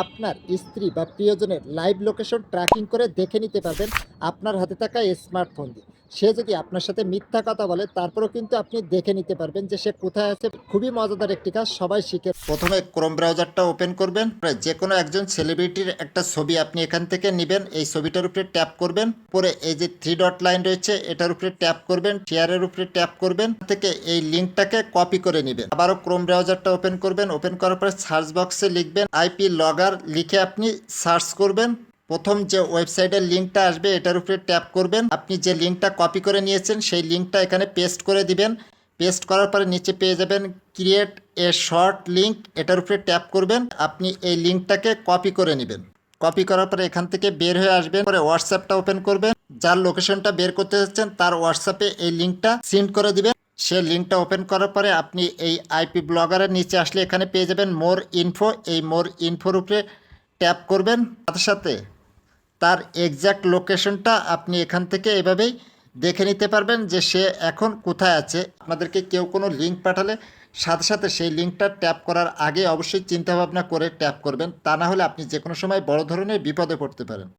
আপনার স্ত্রী বা প্রিয়জনের লাইভ লোকেশন ট্র্যাকিং করে দেখে নিতে পারবেন আপনার হাতে থাকা স্মার্টফোন দিয়ে। সে যদি আপনার সাথে মিথ্যা কথা বলে, তারপরেও কিন্তু আপনি দেখে নিতে পারবেন যে সে কোথায় আছে। খুবই মজাদার একটি কাজ, সবাই শিখে প্রথমে ক্রোম ব্রাউজারটা ওপেন করবেন। যে কোনো একজন সেলিব্রিটির একটা ছবি আপনি এখান থেকে নেবেন, এই ছবিটার উপরে ট্যাপ করবেন। পরে এই যে থ্রি ডট লাইন রয়েছে, এটার উপরে ট্যাপ করবেন শেয়ারের উপরে ট্যাপ করবেন থেকে এই লিঙ্কটাকে কপি করে নেবেন। আবারও ক্রোম ব্রাউজারটা ওপেন করবেন ওপেন করার পরে সার্চ বক্সে লিখবেন আইপি লগার লিখে আপনি সার্চ করবেন। প্রথম যে ওয়েবসাইটের লিঙ্কটা আসবে, এটার উপরে ট্যাপ করবেন। আপনি যে লিঙ্কটা কপি করে নিয়েছেন, সেই লিঙ্কটা এখানে পেস্ট করে দিবেন। পেস্ট করার পরে নিচে পেয়ে যাবেন ক্রিয়েট এ শর্ট লিঙ্ক, এটার উপরে ট্যাপ করবেন। আপনি এই লিঙ্কটাকে কপি করে নেবেন। কপি করার পরে এখান থেকে বের হয়ে আসবেন, পরে হোয়াটসঅ্যাপটা ওপেন করবেন। যার লোকেশনটা বের করতে যাচ্ছেন তার হোয়াটসঅ্যাপে এই লিঙ্কটা সেন্ড করে দিবেন। সে লিঙ্কটা ওপেন করার পরে আপনি এই আইপি ব্লগারের নিচে আসলে এখানে পেয়ে যাবেন মোর ইনফো। এই মোর ইনফোর উপরে ট্যাপ করবেন। সাথে সাথে তার এক্স্যাক্ট লোকেশনটা আপনি এখান থেকে এভাবেই দেখে নিতে পারবেন যে সে এখন কোথায় আছে। আপনাদেরকে কেউ কোনো লিঙ্ক পাঠালে সাথে সাথে সেই লিঙ্কটা ট্যাপ করার আগে অবশ্যই চিন্তাভাবনা করে ট্যাপ করবেন। তা না হলে আপনি যে কোনো সময় বড় ধরনের বিপদে পড়তে পারেন।